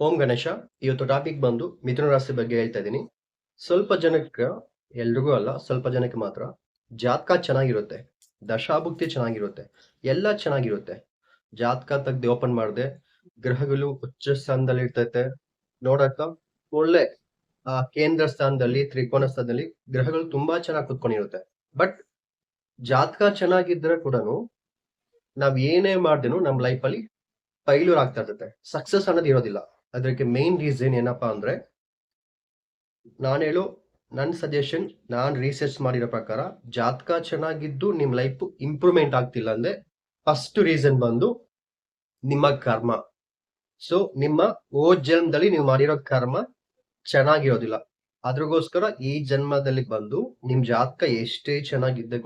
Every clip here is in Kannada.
ಓಂ ಗಣೇಶ, ಇವತ್ತು ಟಾಪಿಕ್ ಬಂದು ಮಿಥುನ ರಾಶಿ ಬಗ್ಗೆ ಹೇಳ್ತಾ ಇದ್ದೀನಿ ಸ್ವಲ್ಪ ಜನಕ್ಕೆ, ಎಲ್ರಿಗೂ ಅಲ್ಲ, ಸ್ವಲ್ಪ ಜನಕ್ಕೆ ಮಾತ್ರ ಜಾತಕ ಚೆನ್ನಾಗಿರುತ್ತೆ. ದಶಾಭುಕ್ತಿ ಚೆನ್ನಾಗಿರುತ್ತೆ. ಎಲ್ಲ ಚೆನ್ನಾಗಿರುತ್ತೆ. ಜಾತಕ ತೆಗ್ದು ಓಪನ್ ಮಾಡಿದೆ, ಗ್ರಹಗಳು ಉಚ್ಚ ಸ್ಥಾನದಲ್ಲಿ ಇರ್ತೈತೆ. ನೋಡಕ್ಕ, ಒಳ್ಳೆ, ಆ, ಕೇಂದ್ರ ಸ್ಥಾನದಲ್ಲಿ, ತ್ರಿಕೋನ ಸ್ಥಾನದಲ್ಲಿ ಗ್ರಹಗಳು ತುಂಬಾ ಚೆನ್ನಾಗಿ ಕುತ್ಕೊಂಡಿರುತ್ತೆ. ಬಟ್ ಜಾತಕ ಚೆನ್ನಾಗಿದ್ರೆ ಕೂಡ ನಾವ್ ಏನೇ ಮಾಡ್ದೇನು ನಮ್ ಲೈಫ್ ಅಲ್ಲಿ ಫೈಲ್ಯೂರ್ ಆಗ್ತಾ ಇರ್ತೈತೆ. ಸಕ್ಸಸ್ ಅನ್ನೋದು ಇರೋದಿಲ್ಲ. ಅದಕ್ಕೆ ಮೇನ್ ರೀಸನ್ ಏನಪ್ಪಾ ಅಂದ್ರೆ, ನಾನು ಹೇಳೋ ನನ್ನ ಸಜೆಷನ್ ನಾನ್ ರಿಸರ್ಚ್ ಮಾಡಿರೋ ಪ್ರಕಾರ, ಜಾತಕ ಚೆನ್ನಾಗಿದ್ದು ನಿಮ್ ಲೈಫ್ ಇಂಪ್ರೂವ್ಮೆಂಟ್ ಆಗ್ತಿಲ್ಲ ಅಂದ್ರೆ ಫಸ್ಟ್ ರೀಸನ್ ಬಂದು ನಿಮ್ಮ ಕರ್ಮ. ಸೊ ನಿಮ್ಮ ಓ ಜನ್ಮದಲ್ಲಿ ನೀವು ಮಾಡಿರೋ ಕರ್ಮ ಚೆನ್ನಾಗಿರೋದಿಲ್ಲ. ಅದ್ರಗೋಸ್ಕರ ಈ ಜನ್ಮದಲ್ಲಿ ಬಂದು ನಿಮ್ ಜಾತಕ ಎಷ್ಟೇ ಚೆನ್ನಾಗಿದ್ದೆ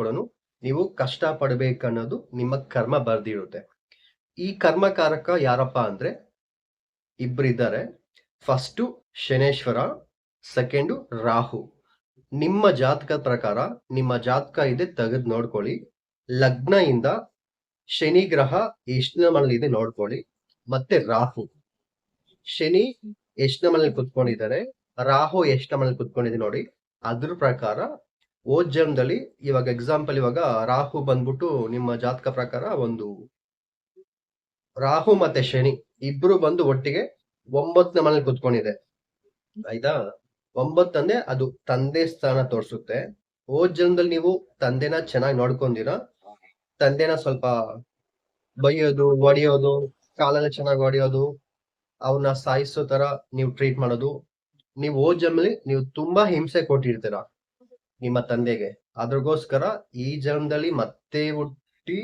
ನೀವು ಕಷ್ಟ ಪಡ್ಬೇಕನ್ನೋದು ನಿಮ್ಮ ಕರ್ಮ ಬರ್ದಿರುತ್ತೆ. ಈ ಕರ್ಮಕಾರಕ ಯಾರಪ್ಪ ಅಂದ್ರೆ ಇಬ್ಬರಿದ್ದಾರೆ ಫಸ್ಟು ಶನೇಶ್ವರ, ಸೆಕೆಂಡು ರಾಹು. ನಿಮ್ಮ ಜಾತಕದ ಪ್ರಕಾರ ನಿಮ್ಮ ಜಾತಕ ಇದೆ ತೆಗೆದು ನೋಡ್ಕೊಳ್ಳಿ. ಲಗ್ನ ಇಂದ ಶನಿ ಗ್ರಹ ಎಷ್ಟನೇ ಮನೇಲಿ ಇದೆ ನೋಡ್ಕೊಳ್ಳಿ. ಮತ್ತೆ ರಾಹು. ಶನಿ ಎಷ್ಟು ಮನೇಲಿ ಕುತ್ಕೊಂಡಿದ್ದಾರೆ, ರಾಹು ಎಷ್ಟು ಮನೇಲಿ ಕುತ್ಕೊಂಡಿದೆ ನೋಡಿ. ಅದ್ರ ಪ್ರಕಾರ ಓದ್ ಜನ್ಮದಲ್ಲಿ ಇವಾಗ ಎಕ್ಸಾಂಪಲ್ ಇವಾಗ ರಾಹು ಬಂದ್ಬಿಟ್ಟು ನಿಮ್ಮ ಜಾತಕ ಪ್ರಕಾರ ಒಂದು ರಾಹು ಮತ್ತೆ ಶನಿ. ಇಬ್ರು ಬಂದು ಒಟ್ಟಿಗೆ ಒಂಬತ್ತನೇ ಮನೇಲಿ ಕುತ್ಕೊಂಡಿದೆ. ಆಯ್ತಾ? ಒಂಬತ್ತಂದ್ರೆ ಅದು ತಂದೆ ಸ್ಥಾನ ತೋರಿಸುತ್ತೆ. ಓದ್ ಜನ್ಮದಲ್ಲಿ ನೀವು ತಂದೆನ ಚೆನ್ನಾಗಿ ನೋಡ್ಕೊಂಡಿರ ತಂದೆನ ಸ್ವಲ್ಪ ಬೈಯೋದು ಹೊಡಿಯೋದು ಕಾಲೆಲ್ಲ ಚೆನ್ನಾಗಿ ಹೊಡಿಯೋದು ಅವನ್ನ ಸಾಯಿಸೋ ತರ ನೀವು ಟ್ರೀಟ್ ಮಾಡೋದು. ನೀವು ಓದ್ ಜನ್ಮಲ್ಲಿ ನೀವು ತುಂಬಾ ಹಿಂಸೆ ಕೊಟ್ಟಿರ್ತೀರ ನಿಮ್ಮ ತಂದೆಗೆ. ಅದ್ರಗೋಸ್ಕರ ಈ ಜನ್ಮದಲ್ಲಿ ಮತ್ತೆ ಹುಟ್ಟಿ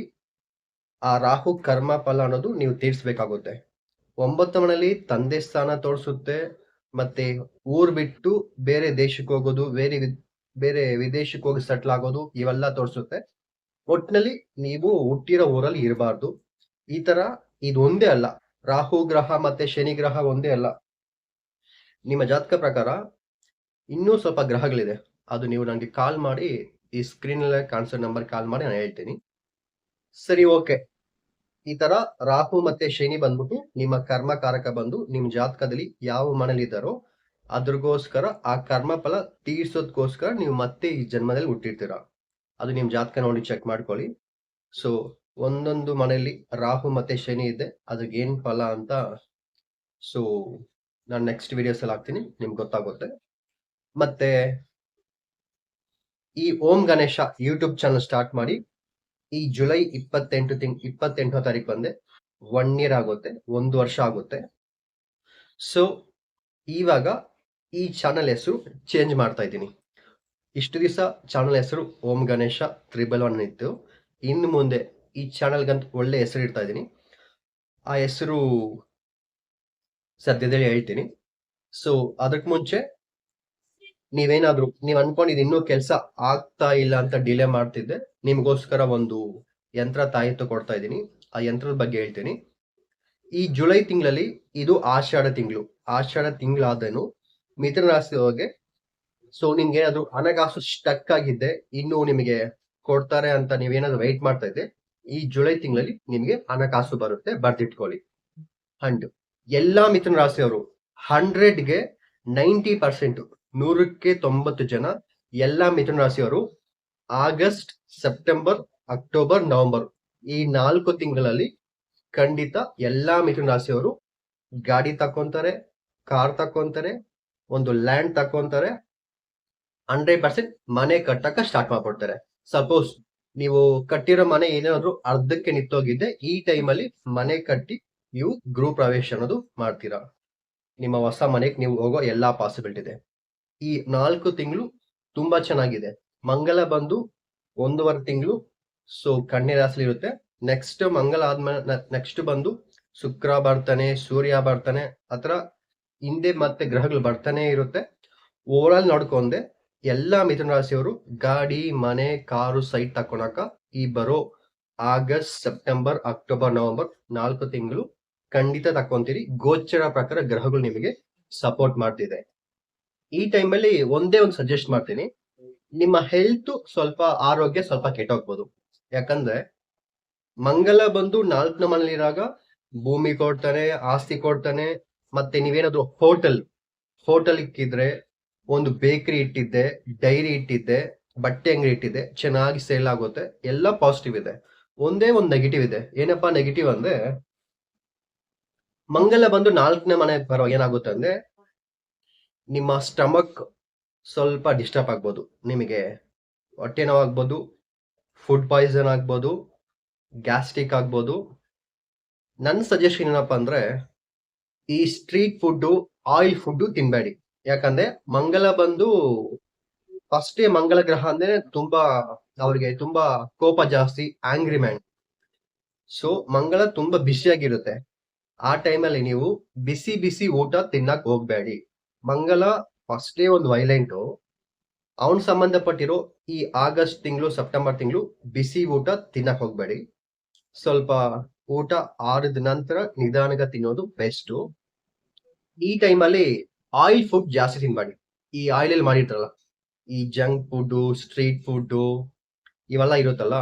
ಆ ರಾಹು ಕರ್ಮ ಫಲ ಅನ್ನೋದು ನೀವು ತೀರ್ಸ್ಬೇಕಾಗುತ್ತೆ. ಒಂಬತ್ತು ಮನೆಯಲ್ಲಿ ತಂದೆ ಸ್ಥಾನ ತೋರಿಸುತ್ತೆ, ಮತ್ತೆ ಊರ್ ಬಿಟ್ಟು ಬೇರೆ ದೇಶಕ್ಕೆ ಹೋಗೋದು, ಬೇರೆ ಬೇರೆ ವಿದೇಶಕ್ಕೆ ಹೋಗಿ ಸೆಟ್ಲ್ ಆಗೋದು ಇವೆಲ್ಲ ತೋರಿಸುತ್ತೆ. ಒಟ್ನಲ್ಲಿ ನೀವು ಹುಟ್ಟಿರೋ ಊರಲ್ಲಿ ಇರಬಾರ್ದು. ಈ ತರ ಇದು ಒಂದೇ ಅಲ್ಲ. ರಾಹು ಗ್ರಹ ಮತ್ತೆ ಶನಿ ಗ್ರಹ ಒಂದೇ ಅಲ್ಲ. ನಿಮ್ಮ ಜಾತಕ ಪ್ರಕಾರ ಇನ್ನೂ ಸ್ವಲ್ಪ ಗ್ರಹಗಳಿದೆ. ಅದು ನೀವು ನನಗೆ ಕಾಲ್ ಮಾಡಿ ಈ ಸ್ಕ್ರೀನ್ ಕಾಣಿಸೋ ನಂಬರ್ ಕಾಲ್ ಮಾಡಿ ನಾನು ಹೇಳ್ತೀನಿ. ಸರಿ ಓಕೆ ಈ ತರ ರಾಹು ಮತ್ತೆ ಶನಿ ಬಂದ್ಬಿಟ್ಟು ನಿಮ್ಮ ಕರ್ಮಕಾರಕ ಬಂದು ನಿಮ್ ಜಾತಕದಲ್ಲಿ ಯಾವ ಮನೇಲಿ ಇದ್ದಾರೋ ಅದ್ರಗೋಸ್ಕರ ಆ ಕರ್ಮ ಫಲ ತೀರ್ಸೋದಕ್ಕೋಸ್ಕರ ನೀವು ಮತ್ತೆ ಈ ಜನ್ಮದಲ್ಲಿ ಹುಟ್ಟಿರ್ತೀರ. ಅದು ನಿಮ್ ಜಾತಕ ನೋಡಿ ಚೆಕ್ ಮಾಡ್ಕೊಳ್ಳಿ. ಸೊ ಒಂದೊಂದು ಮನೆಯಲ್ಲಿ ರಾಹು ಮತ್ತೆ ಶನಿ ಇದೆ, ಅದಕ್ಕೆ ಏನ್ ಫಲ ಅಂತ ಸೊ ನಾನು ನೆಕ್ಸ್ಟ್ ವಿಡಿಯೋಸ್ ಅಲ್ಲಿ ಹಾಕ್ತೀನಿ, ನಿಮ್ಗೆ ಗೊತ್ತಾಗುತ್ತೆ. ಮತ್ತೆ ಈ Om Ganesha YouTube channel start ಮಾಡಿ ಈ ಜುಲೈ ಇಪ್ಪತ್ತೆಂಟು ತಿಂಗ್ ಇಪ್ಪತ್ತೆಂಟನೇ ತಾರೀಕು ಬಂದೆ ಒನ್ ಇಯರ್ ಆಗುತ್ತೆ, ಒಂದು ವರ್ಷ ಆಗುತ್ತೆ. ಸೊ ಇವಾಗ ಈ ಚಾನಲ್ ಹೆಸರು ಚೇಂಜ್ ಮಾಡ್ತಾ ಇದ್ದೀನಿ. ಇಷ್ಟು ದಿವಸ ಚಾನಲ್ ಹೆಸರು ಓಂ ಗಣೇಶ ತ್ರಿಬಲ್ ಒನ್ ಇತ್ತು. ಇನ್ನು ಮುಂದೆ ಈ ಚಾನಲ್ಗಂತ ಒಳ್ಳೆ ಹೆಸರು ಇಡ್ತಾ ಇದ್ದೀನಿ. ಆ ಹೆಸರು ಸದ್ಯದಲ್ಲಿ ಹೇಳ್ತೀನಿ. ಸೊ ಅದಕ್ಕೆ ಮುಂಚೆ ನೀವೇನಾದ್ರೂ, ನೀವ್ ಅನ್ಕೊಂಡಿದ್ ಇನ್ನೂ ಕೆಲಸ ಆಗ್ತಾ ಇಲ್ಲ ಅಂತ ಡಿಲೇ ಮಾಡ್ತಿದ್ದೆ ನಿಮ್ಗೋಸ್ಕರ ಒಂದು ಯಂತ್ರ ತಾಯಿತ್ತು ಕೊಡ್ತಾ ಇದ್ದೀನಿ. ಆ ಯಂತ್ರದ ಬಗ್ಗೆ ಹೇಳ್ತೀನಿ. ಈ ಜುಲೈ ತಿಂಗಳಲ್ಲಿ ಇದು ಆಷಾಢ ತಿಂಗಳು. ಆಷಾಢ ತಿಂಗಳಾದನು ಮಿಥುನ ರಾಶಿ ಹೋಗಿ ಸೊ ನಿಮ್ಗೆ ಏನಾದ್ರು ಹಣಕಾಸು ಸ್ಟಕ್ ಆಗಿದ್ದೆ. ಇನ್ನು ನಿಮಗೆ ಕೊಡ್ತಾರೆ ಅಂತ ನೀವೇನಾದ್ರು ವೆಯ್ಟ್ ಮಾಡ್ತಾ ಇದ್ದೆ ಈ ಜುಲೈ ತಿಂಗಳಲ್ಲಿ ನಿಮ್ಗೆ ಹಣಕಾಸು ಬರುತ್ತೆ. ಬರ್ದಿಟ್ಕೊಳ್ಳಿ. ಅಂಡ್ ಎಲ್ಲಾ ಮಿಥುನ ರಾಶಿಯವರು ಹಂಡ್ರೆಡ್ಗೆ ನೈಂಟಿ ಪರ್ಸೆಂಟ್ ನೂರಕ್ಕೆ ತೊಂಬತ್ತು ಜನ. ಎಲ್ಲ ಮಿಥುನ ರಾಶಿಯವರು ಆಗಸ್ಟ್, ಸೆಪ್ಟೆಂಬರ್, ಅಕ್ಟೋಬರ್, ನವೆಂಬರ್. ಈ ನಾಲ್ಕು ತಿಂಗಳಲ್ಲಿ ಖಂಡಿತ ಎಲ್ಲಾ ಮಿಥುನ ರಾಶಿಯವರು ಗಾಡಿ ತಕೊಂತಾರೆ ಕಾರ್ ತಕೊಂತಾರೆ ಒಂದು ಲ್ಯಾಂಡ್ ತಕೊಂತಾರೆ ಹಂಡ್ರೆಡ್ ಪರ್ಸೆಂಟ್ ಮನೆ ಕಟ್ಟಕ ಸ್ಟಾರ್ಟ್ ಮಾಡ್ಕೊಡ್ತಾರೆ. ಸಪೋಸ್ ನೀವು ಕಟ್ಟಿರೋ ಮನೆ ಏನಾದ್ರು ಅರ್ಧಕ್ಕೆ ನಿಂತೋಗಿದ್ದೆ ಈ ಟೈಮಲ್ಲಿ ಮನೆ ಕಟ್ಟಿ ನೀವು ಗೃಹ ಪ್ರವೇಶ ಅನ್ನೋದು ಮಾಡ್ತೀರಾ. ನಿಮ್ಮ ಹೊಸ ಮನೆಗೆ ನೀವು ಹೋಗೋ ಎಲ್ಲಾ ಪಾಸಿಬಿಲಿಟಿ ಇದೆ. ಈ ನಾಲ್ಕು ತಿಂಗಳು ತುಂಬಾ ಚೆನ್ನಾಗಿದೆ. ಮಂಗಲ ಬಂದು ಒಂದೂವರೆ ತಿಂಗಳು ಸೊ ಕಣ್ಣೀರಾಸಲಿ ಇರುತ್ತೆ. ನೆಕ್ಸ್ಟ್ ಮಂಗಲ ಆದ್ಮೇಲೆ ನೆಕ್ಸ್ಟ್ ಬಂದು ಶುಕ್ರ ಬರ್ತಾನೆ ಸೂರ್ಯ ಬರ್ತಾನೆ ಆತರ ಹಿಂದೆ ಮತ್ತೆ ಗ್ರಹಗಳು ಬರ್ತಾನೆ ಇರುತ್ತೆ. ಓವರ್ ಆಲ್ ನೋಡ್ಕೊಂಡೆ ಎಲ್ಲಾ ಮಿಥುನ ರಾಶಿಯವರು ಗಾಡಿ, ಮನೆ, ಕಾರು ಸೈಟ್ ತಕೊಳಕ ಈ ಬರೋ ಆಗಸ್ಟ್, ಸೆಪ್ಟೆಂಬರ್, ಅಕ್ಟೋಬರ್, ನವೆಂಬರ್ ನಾಲ್ಕು ತಿಂಗಳು ಖಂಡಿತ ತಕೊಂತೀರಿ ಗೋಚರ ಪ್ರಕಾರ ಗ್ರಹಗಳು ನಿಮಗೆ ಸಪೋರ್ಟ್ ಮಾಡ್ತಿದೆ. ಈ ಟೈಮಲ್ಲಿ ಒಂದೇ ಒಂದು ಸಜೆಸ್ಟ್ ಮಾಡ್ತೀನಿ. ನಿಮ್ಮ ಹೆಲ್ತ್ ಸ್ವಲ್ಪ ಆರೋಗ್ಯ ಸ್ವಲ್ಪ ಕೆಟ್ಟೋಗ್ಬೋದು. ಯಾಕಂದ್ರೆ ಮಂಗಲ ಬಂದು ನಾಲ್ಕನೇ ಇರಾಗ ಭೂಮಿ ಕೊಡ್ತಾನೆ, ಆಸ್ತಿ ಕೊಡ್ತಾನೆ, ಮತ್ತೆ ನೀವೇನಾದ್ರು ಹೋಟೆಲ್ ಹೋಟೆಲ್ ಇಕ್ಕಿದ್ರೆ ಒಂದು ಬೇಕರಿ ಇಟ್ಟಿದ್ದೆ ಡೈರಿ ಇಟ್ಟಿದ್ದೆ, ಬಟ್ಟೆ ಅಂಗಡಿ ಇಟ್ಟಿದ್ದೆ, ಚೆನ್ನಾಗಿ ಸೇಲ್ ಆಗುತ್ತೆ, ಎಲ್ಲ ಪಾಸಿಟಿವ್ ಇದೆ. ಒಂದೇ ಒಂದು ನೆಗೆಟಿವ್ ಇದೆ. ಏನಪ್ಪಾ ನೆಗೆಟಿವ್ ಅಂದ್ರೆ, ಮಂಗಲ ಬಂದು ನಾಲ್ಕನೇ ಮನೆ ಬರೋ ಏನಾಗುತ್ತೆ ಅಂದ್ರೆ ನಿಮ್ಮ ಸ್ಟಮಕ್ ಸ್ವಲ್ಪ ಡಿಸ್ಟರ್ಬ್ ಆಗ್ಬೋದು. ನಿಮಗೆ ಹೊಟ್ಟೆ ನೋವಾಗ್ಬೋದು ಫುಡ್ ಪಾಯ್ಸನ್ ಆಗ್ಬೋದು ಗ್ಯಾಸ್ಟ್ರಿಕ್ ಆಗ್ಬೋದು. ನನ್ನ ಸಜೆಷನ್ ಏನಪ್ಪಾ ಅಂದ್ರೆ, ಈ ಸ್ಟ್ರೀಟ್ ಫುಡ್ಡು ಆಯಿಲ್ ಫುಡ್ಡು ತಿನ್ನಬೇಡಿ ಯಾಕಂದ್ರೆ ಮಂಗಲ ಬಂದು ಫಸ್ಟೇ ಮಂಗಲ ಗ್ರಹ ಅಂದ್ರೆ ತುಂಬಾ ಅವ್ರಿಗೆ ತುಂಬಾ ಕೋಪ ಜಾಸ್ತಿ ಆಂಗ್ರಿ ಮ್ಯಾನ್ ಸೊ ಮಂಗಳ ತುಂಬಾ ಬಿಸಿಯಾಗಿರುತ್ತೆ ಆ ಟೈಮಲ್ಲಿ ನೀವು ಬಿಸಿ ಬಿಸಿ ಊಟ ತಿನ್ನಕ್ ಹೋಗ್ಬೇಡಿ. ಮಂಗಲ ಫಸ್ಟೇ ಒಂದು ವೈಲೆಂಟ್ ಅವನ್ ಸಂಬಂಧಪಟ್ಟಿರೋ ಈ ಆಗಸ್ಟ್ ತಿಂಗಳು, ಸೆಪ್ಟೆಂಬರ್ ತಿಂಗಳು ಬಿಸಿ ಊಟ ತಿನ್ನಕ್ ಹೋಗ್ಬೇಡಿ. ಸ್ವಲ್ಪ ಊಟ ಆರಿದ ನಂತರ ನಿಧಾನಗ ತಿನ್ನೋದು ಬೆಸ್ಟ್ ಈ ಟೈಮಲ್ಲಿ ಆಯಿಲ್ ಫುಡ್ ಜಾಸ್ತಿ ತಿನ್ಬೇಡಿ. ಈ ಆಯಿಲ್ ಅಲ್ಲಿ ಮಾಡಿರ್ತಾರಲ್ಲ, ಈ ಜಂಕ್ ಫುಡ್ ಸ್ಟ್ರೀಟ್ ಫುಡ್ ಇವೆಲ್ಲ ಇರುತ್ತಲ್ಲ,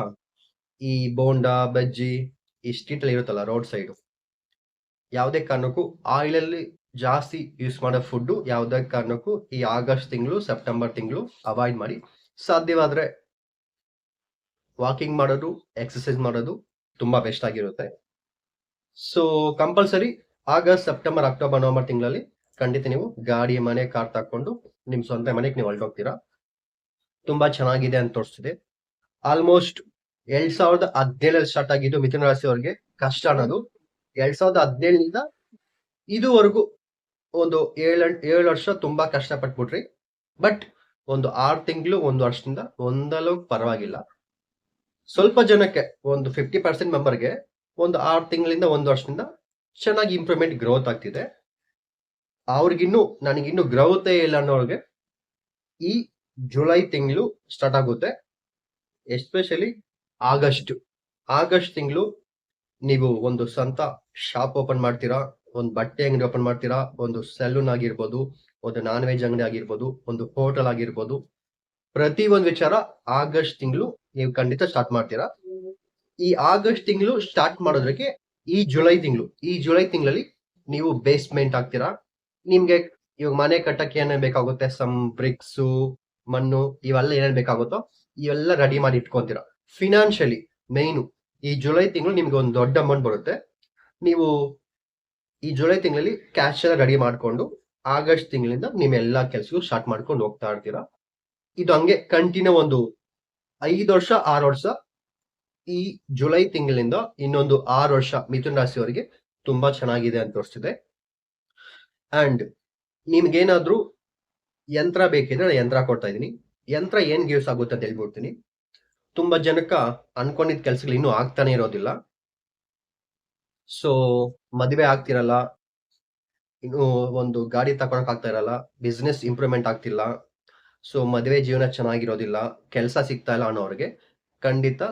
ಈ ಬೋಂಡಾ, ಬಜ್ಜಿ ಈ ಸ್ಟ್ರೀಟ್ ಅಲ್ಲಿ ಇರುತ್ತಲ್ಲ ರೋಡ್ ಸೈಡ್ ಯಾವುದೇ ಕಾರಣಕ್ಕೂ ಆಯಿಲ್ ಅಲ್ಲಿ ಜಾಸ್ತಿ ಯೂಸ್ ಮಾಡೋ ಫುಡ್ ಯಾವುದೇ ಕಾರಣಕ್ಕೂ ಈ ಆಗಸ್ಟ್ ತಿಂಗಳು ಸೆಪ್ಟೆಂಬರ್ ತಿಂಗಳು ಅವಾಯ್ಡ್ ಮಾಡಿ. ಸಾಧ್ಯವಾದ್ರೆ ವಾಕಿಂಗ್ ಮಾಡೋದು ಎಕ್ಸಸೈಸ್ ಮಾಡೋದು ತುಂಬಾ ಬೆಸ್ಟ್ ಆಗಿರುತ್ತೆ. So compulsory August September October November ತಿಂಗಳಲ್ಲಿ ಖಂಡಿತ ನೀವು ಗಾಡಿ, ಮನೆ ಕಾರ್ ತಕೊಂಡು ನಿಮ್ ಸ್ವಂತ ಮನೆಗೆ ನೀವು ಹೊರಟೋಗ್ತೀರಾ? ತುಂಬಾ ಚೆನ್ನಾಗಿದೆ ಅಂತ ತೋರಿಸ್ತಿದೆ. ಆಲ್ಮೋಸ್ಟ್ ಎರಡ್ ಸಾವಿರದ ಹದಿನೇಳಲ್ಲಿ ಸ್ಟಾರ್ಟ್ ಆಗಿದ್ದು ಮಿಥುನ ರಾಶಿಯವರಿಗೆ ಕಷ್ಟ ಅನ್ನೋದು. ಎರಡ್ ಸಾವಿರದ ಹದಿನೇಳರಿಂದ ಇದುವರೆಗೂ ಒಂದು ಏಳು ಏಳು ವರ್ಷ ತುಂಬಾ ಕಷ್ಟಪಟ್ಬಿಟ್ರಿ. ಬಟ್ ಒಂದು ಆರು ತಿಂಗಳು, ಒಂದು ವರ್ಷದಿಂದ ಒಂದಲೂ ಪರವಾಗಿಲ್ಲ. ಸ್ವಲ್ಪ ಜನಕ್ಕೆ ಒಂದು ಫಿಫ್ಟಿ ಪರ್ಸೆಂಟ್ ಮೆಂಬರ್ಗೆ ಒಂದು ಆರು ತಿಂಗಳಿಂದ ಒಂದು ವರ್ಷದಿಂದ ಚೆನ್ನಾಗಿ ಇಂಪ್ರೂವ್ಮೆಂಟ್ ಗ್ರೋತ್ ಆಗ್ತಿದೆ. ಅವ್ರಿಗಿನ್ನು, ನನಗಿನ್ನು ಗ್ರೌತೇ ಇಲ್ಲ ಅನ್ನೋರಿಗೆ ಈ ಜುಲೈ ತಿಂಗಳು ಸ್ಟಾರ್ಟ್ ಆಗುತ್ತೆ. Especially August. ಆಗಸ್ಟ್ ತಿಂಗಳು ನೀವು ಒಂದು ಸ್ವಂತ ಶಾಪ್ ಓಪನ್ ಮಾಡ್ತೀರಾ? ಒಂದು ಬಟ್ಟೆ ಅಂಗಡಿ ಓಪನ್ ಮಾಡ್ತೀರಾ, ಒಂದು ಸೆಲೂನ್ ಆಗಿರ್ಬೋದು, ಒಂದು ನಾನ್ ವೆಜ್ ಅಂಗಡಿ ಆಗಿರ್ಬೋದು, ಒಂದು ಹೋಟೆಲ್ ಆಗಿರ್ಬೋದು, ಪ್ರತಿ ಒಂದು ವಿಚಾರ ಆಗಸ್ಟ್ ತಿಂಗಳು ನೀವು ಖಂಡಿತ ಸ್ಟಾರ್ಟ್ ಮಾಡ್ತೀರಾ. ಈ ಆಗಸ್ಟ್ ತಿಂಗಳು ಸ್ಟಾರ್ಟ್ ಮಾಡೋದಕ್ಕೆ ಈ ಜುಲೈ ತಿಂಗಳು, ಈ ಜುಲೈ ತಿಂಗಳಲ್ಲಿ ನೀವು ಬೇಸ್ಮೆಂಟ್ ಆಗ್ತೀರಾ ನಿಮ್ಗೆ ಇವಾಗ ಮನೆ ಕಟ್ಟಕ್ಕೆ ಏನೇನ್ ಬೇಕಾಗುತ್ತೆ ಸಮ್ ಬ್ರಿಕ್ಸ್ ಮಣ್ಣು, ಇವೆಲ್ಲ ಏನೇನ್ ಬೇಕಾಗುತ್ತೋ, ಇವೆಲ್ಲ ರೆಡಿ ಮಾಡಿ ಇಟ್ಕೊಂತೀರಾ. ಫಿನಾನ್ಷಿಯಲಿ ಮೇನು ಈ ಜುಲೈ ತಿಂಗಳು ನಿಮ್ಗೆ ಒಂದು ದೊಡ್ಡ ಅಮೌಂಟ್ ಬರುತ್ತೆ. ನೀವು ಈ ಜುಲೈ ತಿಂಗಳಲ್ಲಿ ಕ್ಯಾಶ್ ಎಲ್ಲ ರೆಡಿ ಮಾಡ್ಕೊಂಡು ಆಗಸ್ಟ್ ತಿಂಗಳಿಂದ ನಿಮ್ಮೆಲ್ಲಾ ಕೆಲಸಗಳು ಸ್ಟಾರ್ಟ್ ಮಾಡ್ಕೊಂಡು ಹೋಗ್ತಾ ಇರ್ತೀರಾ? ಇದು ಹಂಗೆ ಕಂಟಿನ್ಯೂ ಒಂದು ಐದು ವರ್ಷ, ಆರು ವರ್ಷ. ಈ ಜುಲೈ ತಿಂಗಳಿಂದ ಇನ್ನೊಂದು ಆರು ವರ್ಷ ಮಿಥುನ್ ರಾಶಿಯವರಿಗೆ ತುಂಬಾ ಚೆನ್ನಾಗಿದೆ ಅಂತ ತೋರಿಸ್ತಿದೆ. ಅಂಡ್ ನಿಮ್ಗೇನಾದ್ರೂ ಯಂತ್ರ ಬೇಕಿದ್ರೆ ಯಂತ್ರ ಕೊಡ್ತಾ ಇದ್ದೀನಿ. ಯಂತ್ರ ಏನ್ ಯೂಸ್ ಆಗುತ್ತೆ ಅಂತ ಹೇಳ್ಬಿಡ್ತೀನಿ. ತುಂಬಾ ಜನಕ್ಕ ಅನ್ಕೊಂಡಿದ್ ಕೆಲ್ಸಗಳು ಇನ್ನೂ ಆಗ್ತಾನೆ ಇರೋದಿಲ್ಲ. ಸೊ ಮದುವೆ ಆಗ್ತಿರಲ್ಲ. ಇನ್ನು ಒಂದು ಗಾಡಿ ತಕೊಳಕ್ ಆಗ್ತಾ ಇರಲ್ಲ. ಬಿಸ್ನೆಸ್ ಇಂಪ್ರೂವ್ಮೆಂಟ್ ಆಗ್ತಿಲ್ಲ. ಸೊ ಮದುವೆ ಜೀವನ ಚೆನ್ನಾಗಿರೋದಿಲ್ಲ. ಕೆಲಸ ಸಿಗ್ತಾ ಇಲ್ಲ ಅನ್ನೋರಿಗೆ ಖಂಡಿತ.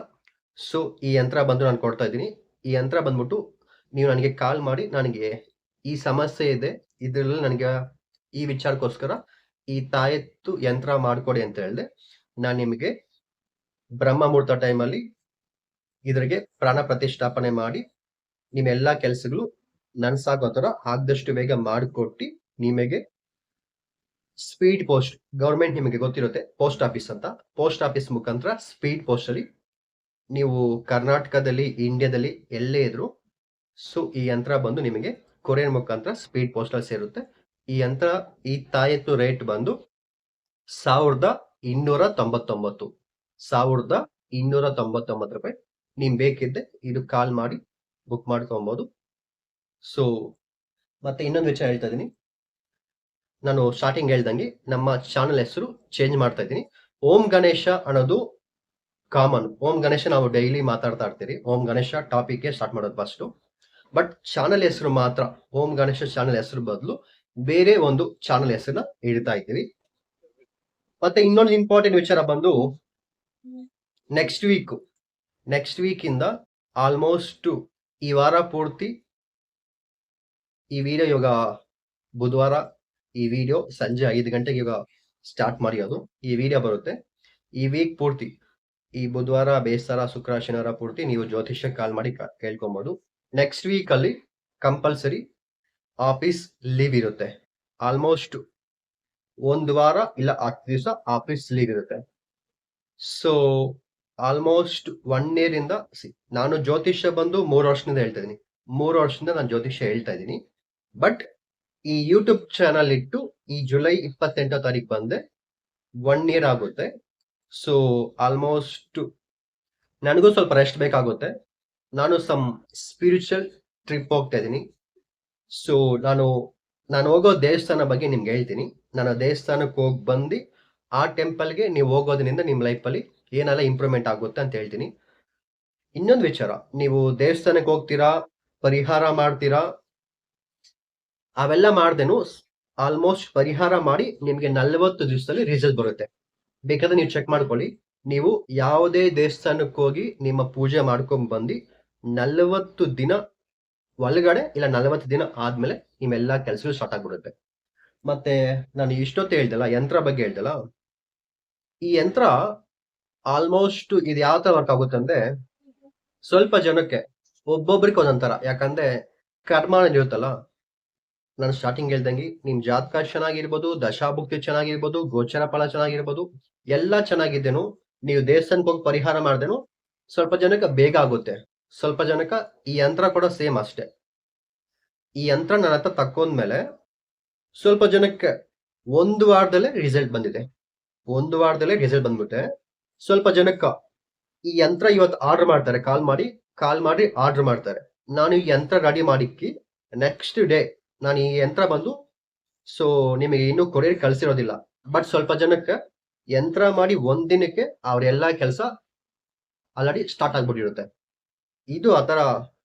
ಸೊ ಈ ಯಂತ್ರ ಬಂದು ನಾನು ಕೊಡ್ತಾ ಇದ್ದೀನಿ. ಈ ಯಂತ್ರ ಬಂದ್ಬಿಟ್ಟು ನೀವು ನನಗೆ ಕಾಲ್ ಮಾಡಿ ನನಗೆ ಈ ಸಮಸ್ಯೆ ಇದೆ. ಇದರಲ್ಲಿ ನನಗೆ ಈ ವಿಚಾರಕ್ಕೋಸ್ಕರ ಈ ತಾಯತ್ತು ಯಂತ್ರ ಮಾಡಿಕೊಡಿ ಅಂತ ಹೇಳಿದೆ. ನಾನು ನಿಮಗೆ ಬ್ರಹ್ಮ ಮುಹೂರ್ತ ಟೈಮಲ್ಲಿ ಇದರಿಗೆ ಪ್ರಾಣ ಪ್ರತಿಷ್ಠಾಪನೆ ಮಾಡಿ ನಿಮ್ಮೆಲ್ಲಾ ಕೆಲಸಗಳು ನನ್ಸಾಗೋ ತರ ಆದಷ್ಟು ಬೇಗ ಮಾಡಿಕೊಟ್ಟು ನಿಮಗೆ ಸ್ಪೀಡ್ ಪೋಸ್ಟ್ ಗೌರ್ಮೆಂಟ್ ನಿಮಗೆ ಗೊತ್ತಿರುತ್ತೆ ಪೋಸ್ಟ್ ಆಫೀಸ್ ಅಂತ. ಪೋಸ್ಟ್ ಆಫೀಸ್ ಮುಖಾಂತರ ಸ್ಪೀಡ್ ಪೋಸ್ಟ್ ಅಲ್ಲಿ ನೀವು ಕರ್ನಾಟಕದಲ್ಲಿ ಇಂಡಿಯಾದಲ್ಲಿ ಎಲ್ಲೇ ಇದ್ರು ಸೊ, ಈ ಯಂತ್ರ ಬಂದು ನಿಮಗೆ ಕೊರಿಯರ್ ಮುಖಾಂತರ ಸ್ಪೀಡ್ ಪೋಸ್ಟ್ ಅಲ್ಲಿ ಸೇರುತ್ತೆ. ಈ ಯಂತ್ರ, ಈ ತಾಯತ್ತು ರೇಟ್ ಬಂದು ಸಾವಿರದ ಇನ್ನೂರ ತೊಂಬತ್ತೊಂಬತ್ತು. ಸಾವಿರದ ಇನ್ನೂರ ತೊಂಬತ್ತೊಂಬತ್ತು ರೂಪಾಯಿ. ನಿಮ್ ಬೇಕಿದ್ದೆ, ಇದು ಕಾಲ್ ಮಾಡಿ. ಬುಕ್ ಮಾಡ್ಕೊಬೋದು ಸೊ ಮತ್ತೆ ಇನ್ನೊಂದು ವಿಚಾರ ಹೇಳ್ತಾ ಇದ್ದೀನಿ. ನಾನು ಸ್ಟಾರ್ಟಿಂಗ್ ಹೇಳ್ದಂಗೆ ನಮ್ಮ ಚಾನಲ್ ಹೆಸರು ಚೇಂಜ್ ಮಾಡ್ತಾ ಇದ್ದೀನಿ. ಓಂ ಗಣೇಶ ಅನ್ನೋದು ಕಾಮನ್ ಓಂ ಗಣೇಶ ನಾವು ಡೈಲಿ ಮಾತಾಡ್ತಾ ಇರ್ತೀರಿ. ಓಂ ಗಣೇಶ ಟಾಪಿಕ್ ಸ್ಟಾರ್ಟ್ ಮಾಡೋದು ಫಸ್ಟ್ ಬಟ್ ಚಾನಲ್ ಹೆಸರು ಮಾತ್ರ ಓಂ ಗಣೇಶ ಚಾನಲ್ ಹೆಸರು ಬದಲು ಬೇರೆ ಒಂದು ಚಾನಲ್ ಹೆಸರನ್ನ ಇಡ್ತಾ ಇದ್ದೀವಿ ಮತ್ತೆ ಇನ್ನೊಂದು ಇಂಪಾರ್ಟೆಂಟ್ ವಿಚಾರ ಬಂದು ನೆಕ್ಸ್ಟ್ ವೀಕ್ ನೆಕ್ಸ್ಟ್ ವೀಕ್ ಇಂದ ಆಲ್ಮೋಸ್ಟ್ ಈ ವಾರ ಪೂರ್ತಿ ಈ ವಿಡಿಯೋ ಇವಾಗ ಬುಧವಾರ ಈ ವಿಡಿಯೋ ಸಂಜೆ ಐದು ಗಂಟೆಗೆ ಇವಾಗ ಸ್ಟಾರ್ಟ್ ಮಾಡಿರೋದು ಈ ವಿಡಿಯೋ ಬರುತ್ತೆ. ಈ ವೀಕ್ ಪೂರ್ತಿ ಈ ಬುಧವಾರ, ಬೇಸರ, ಶುಕ್ರ, ಶನಿವಾರ ಪೂರ್ತಿ ನೀವು ಜ್ಯೋತಿಷ್ಯ ಕಾಲ್ ಮಾಡಿ ಕೇಳ್ಕೊಬೋದು. ನೆಕ್ಸ್ಟ್ ವೀಕ್ ಅಲ್ಲಿ ಕಂಪಲ್ಸರಿ ಆಫೀಸ್ ಲೀವ್ ಇರುತ್ತೆ. ಆಲ್ಮೋಸ್ಟ್ ಒಂದು ವಾರ ಇಲ್ಲ, ಹತ್ತು ದಿವಸ ಆಫೀಸ್ ಲೀವ್ ಇರುತ್ತೆ. ಸೊ ಆಲ್ಮೋಸ್ಟ್ ಒನ್ ಇಯರ್ ಇಂದ ನಾನು ಜ್ಯೋತಿಷ್ಯ ಬಂದು ಮೂರು ವರ್ಷದಿಂದ ಹೇಳ್ತಾ ಇದ್ದೀನಿ. ಮೂರು ವರ್ಷದಿಂದ ನಾನು ಜ್ಯೋತಿಷ್ಯ ಹೇಳ್ತಾ ಇದ್ದೀನಿ. ಬಟ್ ಈ ಯೂಟ್ಯೂಬ್ ಚಾನಲ್ ಇಟ್ಟು ಈ ಜುಲೈ ಇಪ್ಪತ್ತೆಂಟೋ ತಾರೀಕು ಬಂದೆ ಒನ್ ಇಯರ್ ಆಗುತ್ತೆ. ಸೊ ಆಲ್ಮೋಸ್ಟ್ ನನಗೂ ಸ್ವಲ್ಪ ರೆಸ್ಟ್ ಬೇಕಾಗುತ್ತೆ. ನಾನು ಸಮ್ ಸ್ಪಿರಿಚುವಲ್ ಟ್ರಿಪ್ ಹೋಗ್ತಾ ಇದ್ದೀನಿ. ಸೊ ನಾನು ನಾನು ಹೋಗೋ ದೇವಸ್ಥಾನ ಬಗ್ಗೆ ನಿಮ್ಗೆ ಹೇಳ್ತೀನಿ. ನಾನು ದೇವಸ್ಥಾನಕ್ಕೆ ಹೋಗಿ ಬಂದು ಆ ಟೆಂಪಲ್ಗೆ ನೀವು ಹೋಗೋದ್ರಿಂದ ನಿಮ್ಮ ಲೈಫಲ್ಲಿ ಏನೆಲ್ಲ ಇಂಪ್ರೂವ್ಮೆಂಟ್ ಆಗುತ್ತೆ ಅಂತ ಹೇಳ್ತೀನಿ. ಇನ್ನೊಂದು ವಿಚಾರ, ನೀವು ದೇವಸ್ಥಾನಕ್ಕೆ ಹೋಗ್ತೀರಾ, ಪರಿಹಾರ ಮಾಡ್ತೀರಾ? ಅವೆಲ್ಲ ಮಾಡ್ದೇನು ಆಲ್ಮೋಸ್ಟ್ ಪರಿಹಾರ ಮಾಡಿ ನಿಮಗೆ ನಲವತ್ತು ದಿವಸದಲ್ಲಿ ರಿಸಲ್ಟ್ ಬರುತ್ತೆ. ಬೇಕಾದ್ರೆ ನೀವು ಚೆಕ್ ಮಾಡ್ಕೊಳ್ಳಿ. ನೀವು ಯಾವುದೇ ದೇವಸ್ಥಾನಕ್ಕೆ ಹೋಗಿ ನಿಮ್ಮ ಪೂಜೆ ಮಾಡ್ಕೊಂಡ್ ಬಂದು ನಲವತ್ತು ದಿನ ಒಳಗಡೆ ಇಲ್ಲ ನಲವತ್ತು ದಿನ ಆದ್ಮೇಲೆ ನಿಮ್ಮೆಲ್ಲ ಕೆಲಸಗಳು ಸ್ಟಾರ್ಟ್ ಆಗ್ಬಿಡುತ್ತೆ. ಮತ್ತೆ ನಾನು ಇಷ್ಟೊತ್ತು ಹೇಳ್ದಲ್ಲ, ಯಂತ್ರ ಬಗ್ಗೆ ಹೇಳ್ದಲ್ಲ, ಈ ಯಂತ್ರ ಆಲ್ಮೋಸ್ಟ್ ಇದು ಯಾವ ತರ ವರ್ಕ್ ಆಗುತ್ತೆ ಅಂದ್ರೆ ಸ್ವಲ್ಪ ಜನಕ್ಕೆ ಒಬ್ಬೊಬ್ರಿಗೆ ಒಂದೊಂಥರ ಯಾಕಂದ್ರೆ ಕರ್ಮ ಇರುತ್ತಲ್ಲ, ನಾನು ಸ್ಟಾರ್ಟಿಂಗ್ ಹೇಳ್ದಂಗೆ ನಿಮ್ ಜಾತಕ ಚೆನ್ನಾಗಿರ್ಬೋದು, ದಶಾಭುಕ್ತಿ ಚೆನ್ನಾಗಿರ್ಬೋದು ಗೋಚರ ಫಲ ಚೆನ್ನಾಗಿರ್ಬೋದು, ಎಲ್ಲ ಚೆನ್ನಾಗಿದ್ದೇನು, ನೀವು ದೇವಸ್ಥಾನಕ್ಕೆ ಹೋಗಿ ಪರಿಹಾರ ಮಾಡ್ದೇನು, ಸ್ವಲ್ಪ ಜನಕ್ಕೆ ಬೇಗ ಆಗುತ್ತೆ. ಸ್ವಲ್ಪ ಜನಕ್ಕೆ ಈ ಯಂತ್ರ ಕೂಡ ಸೇಮ್ ಅಷ್ಟೇ. ಈ ಯಂತ್ರ ನನ್ನ ಹತ್ರ ತಕ್ಕೊಂಡ್ಮೇಲೆ ಸ್ವಲ್ಪ ಜನಕ್ಕೆ ಒಂದು ವಾರದಲ್ಲೇ ರಿಸಲ್ಟ್ ಬಂದಿದೆ. ಒಂದು ವಾರದಲ್ಲೇ ರಿಸಲ್ಟ್ ಬಂದ್ಬಿಟ್ಟೆ. ಸ್ವಲ್ಪ ಜನಕ್ಕೆ ಈ ಯಂತ್ರ ಇವತ್ತು ಆರ್ಡರ್ ಮಾಡ್ತಾರೆ. ಕಾಲ್ ಮಾಡಿ ಕಾಲ್ ಮಾಡಿ ಆರ್ಡರ್ ಮಾಡ್ತಾರೆ. ನಾನು ಈ ಯಂತ್ರ ರೆಡಿ ಮಾಡಿಕ್ಕಿ ನೆಕ್ಸ್ಟ್ ಡೇ ನಾನು ಈ ಯಂತ್ರ ಬಂದು ಸೊ ನಿಮಗೆ ಇನ್ನೂ ಕೊರಿಯರ್ ಕಳಿಸಿರೋದಿಲ್ಲ. ಬಟ್ ಸ್ವಲ್ಪ ಜನಕ್ಕೆ ಯಂತ್ರ ಮಾಡಿ ಒಂದಿನಕ್ಕೆ ದಿನಕ್ಕೆ ಅವರೆಲ್ಲ ಕೆಲಸ ಆಲ್ರೆಡಿ ಸ್ಟಾರ್ಟ್ ಆಗ್ಬಿಟ್ಟಿರುತ್ತೆ. ಇದು ಆ ಥರ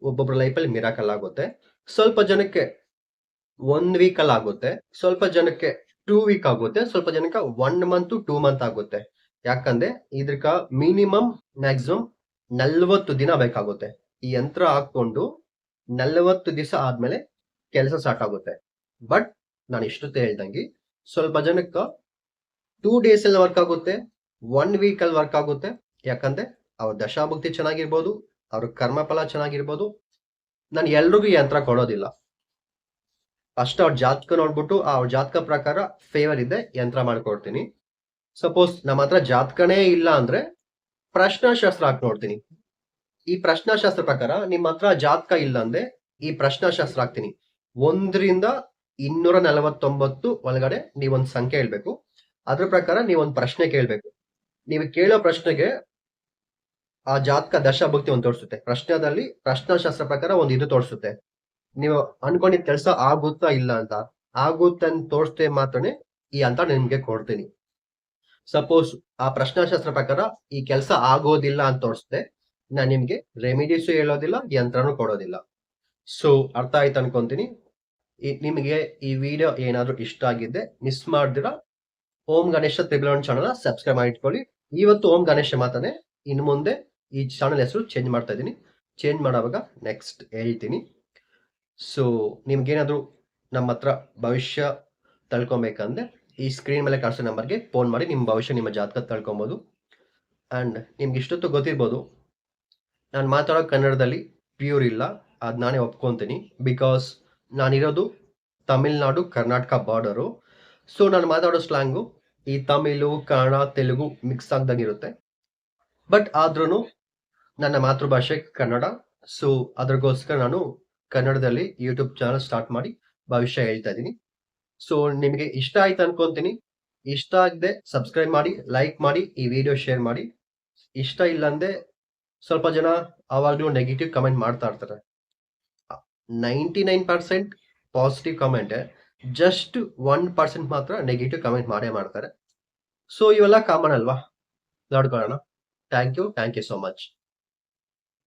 ಒಬ್ಬೊಬ್ಬರ ಲೈಫಲ್ಲಿ ಮಿರಾಕಲ್ ಆಗುತ್ತೆ. ಸ್ವಲ್ಪ ಜನಕ್ಕೆ ಒನ್ ವೀಕಲ್ಲಿ ಆಗುತ್ತೆ. ಸ್ವಲ್ಪ ಜನಕ್ಕೆ ಟೂ ವೀಕ್ ಆಗುತ್ತೆ. ಸ್ವಲ್ಪ ಜನಕ್ಕೆ ಒನ್ ಮಂತ್ ಟೂ ಮಂತ್ ಆಗುತ್ತೆ. ಯಾಕಂದ್ರೆ ಇದಕ್ಕ ಮಿನಿಮಮ್ ಮ್ಯಾಕ್ಸಿಮಮ್ ನಲ್ವತ್ತು ದಿನ ಬೇಕಾಗುತ್ತೆ. ಈ ಯಂತ್ರ ಹಾಕೊಂಡು ನಲ್ವತ್ತು ದಿವಸ ಆದ್ಮೇಲೆ ಕೆಲಸ ಸ್ಟಾರ್ಟ್ ಆಗುತ್ತೆ. ಬಟ್ ನಾನು ಇಷ್ಟು ಹೇಳ್ದಂಗೆ ಸ್ವಲ್ಪ ಜನಕ್ಕ ಟೂ ಡೇಸ್ ಅಲ್ಲಿ ವರ್ಕ್ ಆಗುತ್ತೆ ಒನ್ ವೀಕ್ ಅಲ್ಲಿ ವರ್ಕ್ ಆಗುತ್ತೆ. ಯಾಕಂದ್ರೆ ಅವ್ರ ದಶಾಭುಕ್ತಿ ಚೆನ್ನಾಗಿರ್ಬೋದು, ಅವ್ರ ಕರ್ಮಫಲ ಚೆನ್ನಾಗಿರ್ಬೋದು. ನಾನು ಎಲ್ರಿಗೂ ಯಂತ್ರ ಕೊಡೋದಿಲ್ಲ. ಫಸ್ಟ್ ಅವ್ರ ಜಾತಕ ನೋಡ್ಬಿಟ್ಟು ಅವ್ರ ಜಾತಕ ಪ್ರಕಾರ ಫೇವರ್ ಇದೆ ಯಂತ್ರ ಮಾಡ್ಕೊಡ್ತೀನಿ. ಸಪೋಸ್ ನಮ್ಮ ಹತ್ರ ಜಾತಕನೇ ಇಲ್ಲ ಅಂದ್ರೆ ಪ್ರಶ್ನಾಶಾಸ್ತ್ರ ಹಾಕಿ ನೋಡ್ತೀನಿ. ಈ ಪ್ರಶ್ನಾಶಾಸ್ತ್ರ ಪ್ರಕಾರ ನಿಮ್ಮ ಹತ್ರ ಜಾತಕ ಇಲ್ಲ ಅಂದ್ರೆ ಈ ಪ್ರಶ್ನಾಶಾಸ್ತ್ರ ಹಾಕ್ತೀನಿ. ಒಂದರಿಂದ ಇನ್ನೂರ ನಲವತ್ತೊಂಬತ್ತು ಒಳಗಡೆ ನೀವೊಂದು ಸಂಖ್ಯೆ ಹೇಳ್ಬೇಕು. ಅದ್ರ ಪ್ರಕಾರ ನೀವೊಂದು ಪ್ರಶ್ನೆ ಕೇಳ್ಬೇಕು. ನೀವು ಕೇಳೋ ಪ್ರಶ್ನೆಗೆ ಆ ಜಾತಕ ದಶಾಭಕ್ತಿ ಒಂದು ತೋರಿಸುತ್ತೆ. ಪ್ರಶ್ನೆದಲ್ಲಿ ಪ್ರಶ್ನಾಶಾಸ್ತ್ರ ಪ್ರಕಾರ ಒಂದು ಇದು ತೋರಿಸುತ್ತೆ. ನೀವು ಅನ್ಕೊಂಡಿದ್ ಕೆಲಸ ಆಗುತ್ತಾ ಇಲ್ಲ ಅಂತ ಆಗುತ್ತೆ ಅಂತ ತೋರಿಸ್ತೇ ಮಾತ್ರನೇ ಈ ಅಂತ ನಿಮ್ಗೆ ಕೊಡ್ತೀನಿ. ಸಪೋಸ್ ಆ ಪ್ರಶ್ನಾಶಾಸ್ತ್ರ ಪ್ರಕಾರ ಈ ಕೆಲಸ ಆಗೋದಿಲ್ಲ ಅಂತ ತೋರಿಸ್ದೆ ನಾನು ನಿಮ್ಗೆ ರೆಮಿಡೀಸು ಹೇಳೋದಿಲ್ಲ, ಯಂತ್ರನೂ ಕೊಡೋದಿಲ್ಲ. ಸೊ ಅರ್ಥ ಆಯ್ತು ಅನ್ಕೊಂತೀನಿ. ನಿಮಗೆ ಈ ವಿಡಿಯೋ ಏನಾದರೂ ಇಷ್ಟ ಆಗಿದ್ದೆ ಮಿಸ್ ಮಾಡ್ದಿರ, ಓಂ ಗಣೇಶ ತ್ರಿಬಲವನ್ ಚಾನಲ್ ಸಬ್ಸ್ಕ್ರೈಬ್ ಮಾಡಿಟ್ಕೊಳ್ಳಿ. ಇವತ್ತು ಓಂ ಗಣೇಶ ಮಾತಾನೆ, ಇನ್ನು ಮುಂದೆ ಈ ಚಾನಲ್ ಹೆಸರು ಚೇಂಜ್ ಮಾಡ್ತಾ ಇದ್ದೀನಿ. ಚೇಂಜ್ ಮಾಡೋವಾಗ ನೆಕ್ಸ್ಟ್ ಹೇಳ್ತೀನಿ. ಸೊ ನಿಮ್ಗೇನಾದರೂ ನಮ್ಮ ಹತ್ರ ಭವಿಷ್ಯ ತಿಳ್ಕೊಬೇಕಂದ್ರೆ ಈ ಸ್ಕ್ರೀನ್ ಮೇಲೆ ಕಾಣಿಸೋ ನಂಬರ್ಗೆ ಫೋನ್ ಮಾಡಿ ನಿಮ್ಮ ಭವಿಷ್ಯ, ನಿಮ್ಮ ಜಾತಕ ತಳ್ಕೊಬೋದು. ಆ್ಯಂಡ್ ನಿಮ್ಗೆ ಇಷ್ಟೊತ್ತು ಗೊತ್ತಿರ್ಬೋದು, ನಾನು ಮಾತಾಡೋ ಕನ್ನಡದಲ್ಲಿ ಪ್ಯೂರ್ ಇಲ್ಲ, ಅದು ನಾನೇ ಒಪ್ಕೊತೀನಿ. ಬಿಕಾಸ್ ನಾನಿರೋದು ತಮಿಳ್ನಾಡು, ಕರ್ನಾಟಕ ಬಾರ್ಡರು ಸೊ ನಾನು ಮಾತಾಡೋ ಸ್ಲ್ಯಾಂಗು ಈ ತಮಿಳು, ಕನ್ನಡ, ತೆಲುಗು ಮಿಕ್ಸ್ ಆಗ್ದಂಗಿರುತ್ತೆ ಬಟ್ ಆದ್ರೂ ನನ್ನ ಮಾತೃಭಾಷೆ ಕನ್ನಡ. ಸೊ ಅದ್ರಗೋಸ್ಕರ ನಾನು ಕನ್ನಡದಲ್ಲಿ ಯೂಟ್ಯೂಬ್ ಚಾನಲ್ ಸ್ಟಾರ್ಟ್ ಮಾಡಿ ಭವಿಷ್ಯ ಹೇಳ್ತಾ ಇದ್ದೀನಿ. ಸೊ ನಿಮಗೆ ಇಷ್ಟ ಆಯ್ತು ಅನ್ಕೊಂತೀನಿ. ಇಷ್ಟ ಆಗದೆ ಸಬ್ಸ್ಕ್ರೈಬ್ ಮಾಡಿ ಲೈಕ್ ಮಾಡಿ, ಈ ವಿಡಿಯೋ ಶೇರ್ ಮಾಡಿ. ಇಷ್ಟ ಇಲ್ಲ ಅಂದ್ರೆ ಸ್ವಲ್ಪ ಜನ ಆವಾಗಲೂ ನೆಗೆಟಿವ್ ಕಮೆಂಟ್ ಮಾಡ್ತಾ ಇರ್ತಾರೆ. Ninety nine percent positive comment just one percent ಮಾತ್ರ ನೆಗೆಟಿವ್ ಕಮೆಂಟ್ ಮಾಡೇ ಮಾಡ್ತಾರೆ. ಸೊ ಇವೆಲ್ಲ ಕಾಮನ್ ಅಲ್ವಾ? ನೋಡ್ಕೊಳ್ಳೋಣ. Thank you thank you so much